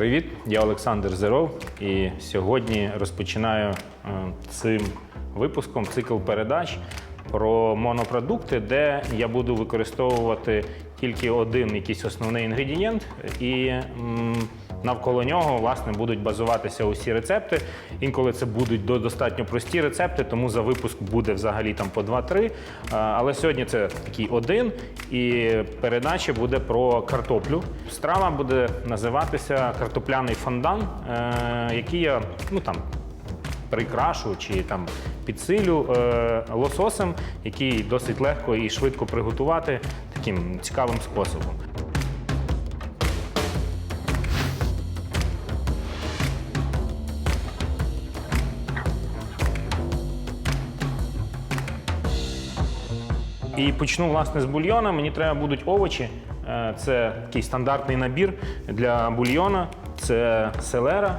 Привіт, я Олександр Зеров, і сьогодні розпочинаю е, цим випуском цикл передач про монопродукти, де я буду використовувати тільки один якийсь основний інгредієнт, і навколо нього власне будуть базуватися усі рецепти. Інколи це будуть до- достатньо прості рецепти, тому за випуск буде взагалі там по 2-3. Е, Але сьогодні це такий один, і передача буде про картоплю. Страва буде називатися картопляний фондан, е, який я ну там прикрашу чи там підсилю е, лососем, який досить легко і швидко приготувати таким цікавим способом. І почну власне з бульйона. Мені треба будуть овочі. Е, Це такий стандартний набір для бульйона. Це селера,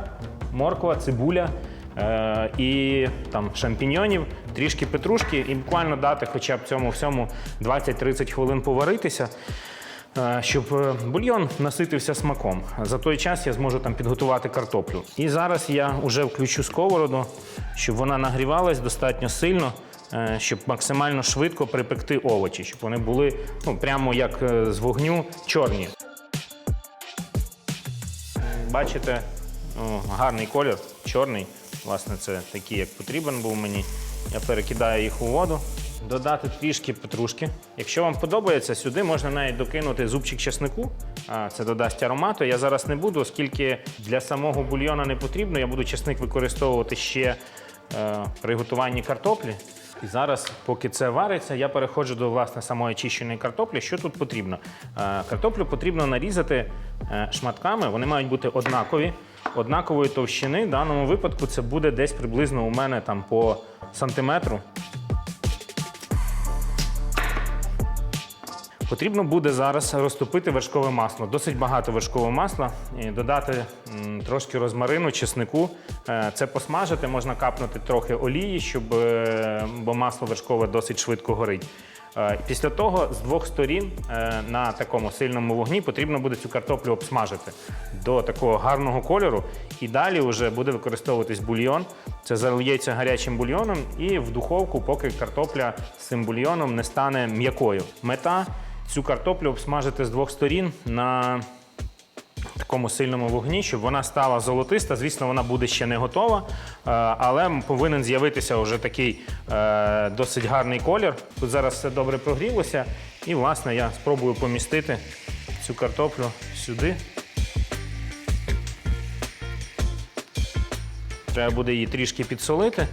морква, цибуля е, і там шампіньйонів, трішки петрушки, і буквально дати хоча б цьому всьому 20-30 хвилин поваритися. е, Щоб бульйон наситився смаком. За той час я зможу там підготувати картоплю. І зараз я вже включу сковороду, щоб вона нагрівалась достатньо сильно, щоб максимально швидко припекти овочі, щоб вони були ну, прямо як е, з вогню чорні. Бачите, о, гарний колір, чорний. Власне, це такий, як потрібен був мені. Я перекидаю їх у воду. Додати трішки петрушки. Якщо вам подобається, сюди можна навіть докинути зубчик чеснику. Це додасть аромату. Я зараз не буду, оскільки для самого бульйона не потрібно. Я буду чесник використовувати ще е, при готуванні картоплі. І зараз, поки це вариться, я переходжу до власне самої очищеної картоплі. Що тут потрібно? Е, Картоплю потрібно нарізати е, шматками. Вони мають бути однакові, однакової товщини. В даному випадку це буде десь приблизно у мене там по сантиметру. Потрібно буде зараз розтопити вершкове масло. Досить багато вершкового масла. І додати трошки розмарину, чеснику. Е, Це посмажити, можна капнути трохи олії, щоб, е, бо масло вершкове досить швидко горить. Е, Після того з двох сторін е, на такому сильному вогні потрібно буде цю картоплю обсмажити до такого гарного кольору. І далі вже буде використовуватись бульйон. Це зальється гарячим бульйоном і в духовку, поки картопля з цим бульйоном не стане м'якою. Мета цю картоплю обсмажити з двох сторін на такому сильному вогні, щоб вона стала золотиста. Звісно, вона буде ще не готова, е, але повинен з'явитися вже такий е, досить гарний колір. Тут зараз все добре прогрілося. І, власне, я спробую помістити цю картоплю сюди. Треба буде її трішки підсолити.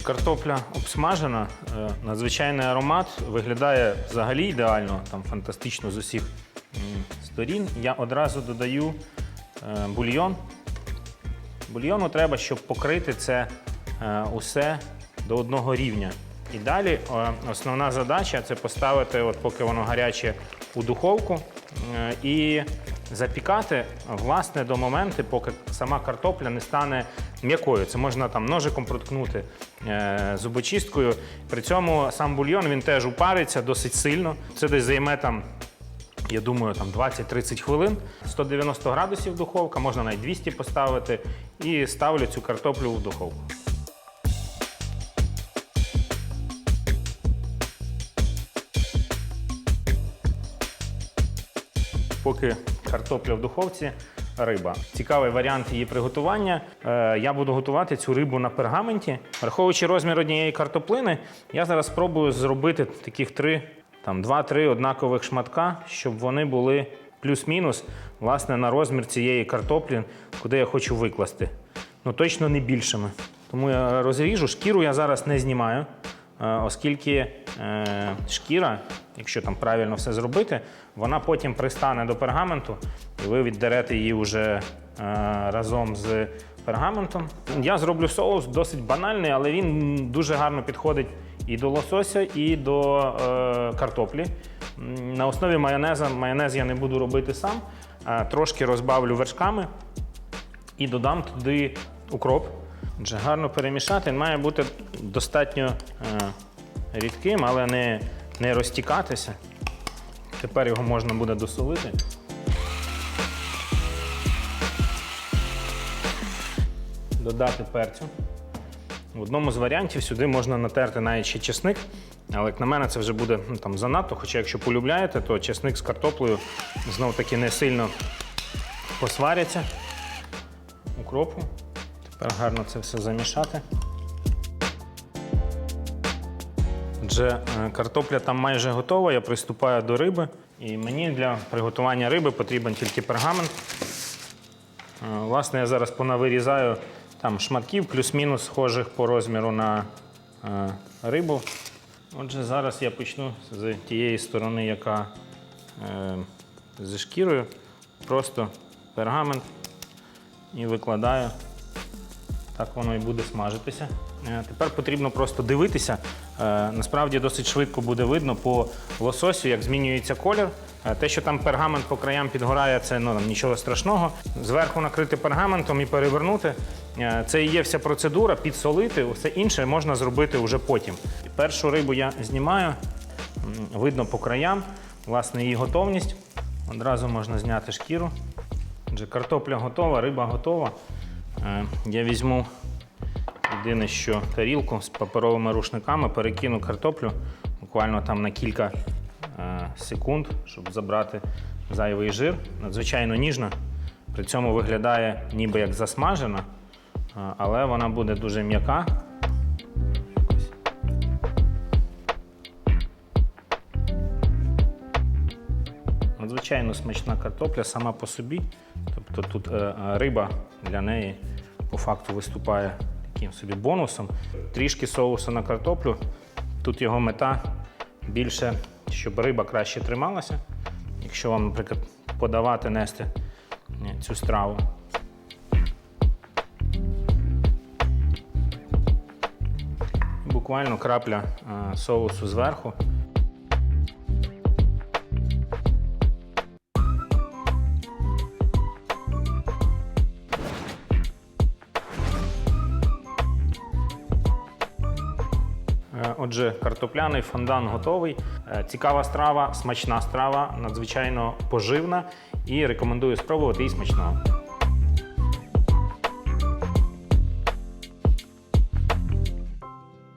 Отже, картопля обсмажена, е, надзвичайний аромат, виглядає взагалі ідеально, там фантастично з усіх сторін. Я одразу додаю е, бульйон. Бульйону треба, щоб покрити це е, усе до одного рівня. І далі основна задача це поставити, от поки воно гаряче, у духовку і запікати власне до моменту, поки сама картопля не стане м'якою. Це можна там ножиком проткнути зубочисткою. При цьому сам бульйон він теж упариться досить сильно. Це десь займе там я думаю, там 20-30 хвилин, 190 градусів духовка, можна навіть 200 поставити. І ставлю цю картоплю в духовку. Поки картопля в духовці, риба. Цікавий варіант її приготування. Е, я буду готувати цю рибу на пергаменті. Враховуючи розмір однієї картоплини, я зараз спробую зробити таких три, там два-три однакових шматка, щоб вони були плюс-мінус власне на розмір цієї картоплі, куди я хочу викласти. Ну точно не більшими. Тому я розріжу. Шкіру я зараз не знімаю. Е, оскільки е, шкіра, якщо там правильно все зробити, вона потім пристане до пергаменту, і ви віддерете її вже е, разом з пергаментом. Я зроблю соус досить банальний, але він дуже гарно підходить і до лосося, і до картоплі. На основі майонеза майонез я не буду робити сам, трошки розбавлю вершками і додам туди укроп. Отже, гарно перемішати. Він має бути достатньо е, рідким, але не, не розтікатися. Тепер його можна буде досолити. Додати перцю. В одному з варіантів сюди можна натерти навіть ще чесник, але як на мене це вже буде ну, там, занадто. Хоча якщо полюбляєте, то чесник з картоплею знов таки не сильно посваряться. Укропу. Тепер гарно це все замішати. Отже, е, картопля там майже готова, я приступаю до риби. І мені для приготування риби потрібен тільки пергамент. Е, Власне, я зараз понавирізаю там шматків, плюс-мінус схожих по розміру на е, рибу. Отже, зараз я почну з тієї сторони, яка зі шкірою. Просто пергамент і викладаю. Так воно і буде смажитися. Е, Тепер потрібно просто дивитися. Е, Насправді досить швидко буде видно по лососю, як змінюється колір. Е, Те, що там пергамент по краям підгорає, це ну, там, нічого страшного. Зверху накрити пергаментом і перевернути. Це і є вся процедура, підсолити, все інше можна зробити вже потім. Першу рибу я знімаю, видно по краям, власне, її готовність. Одразу можна зняти шкіру. Отже, картопля готова, риба готова. Е, Я візьму єдине, що тарілку з паперовими рушниками, перекину картоплю буквально там на кілька е, секунд, щоб забрати зайвий жир. Надзвичайно ніжна. При цьому виглядає ніби як засмажена, е, але вона буде дуже м'яка. Надзвичайно смачна картопля сама по собі. Тобто тут е, е, риба для неї по факту виступає таким собі бонусом. Трішки соусу на картоплю. Тут його мета більше, щоб риба краще трималася. Якщо вам, наприклад, подавати, нести е, цю страву. Буквально крапля соусу зверху. Отже, картопляний фондан готовий. Е, Цікава страва, смачна страва, надзвичайно поживна і рекомендую спробувати і смачного.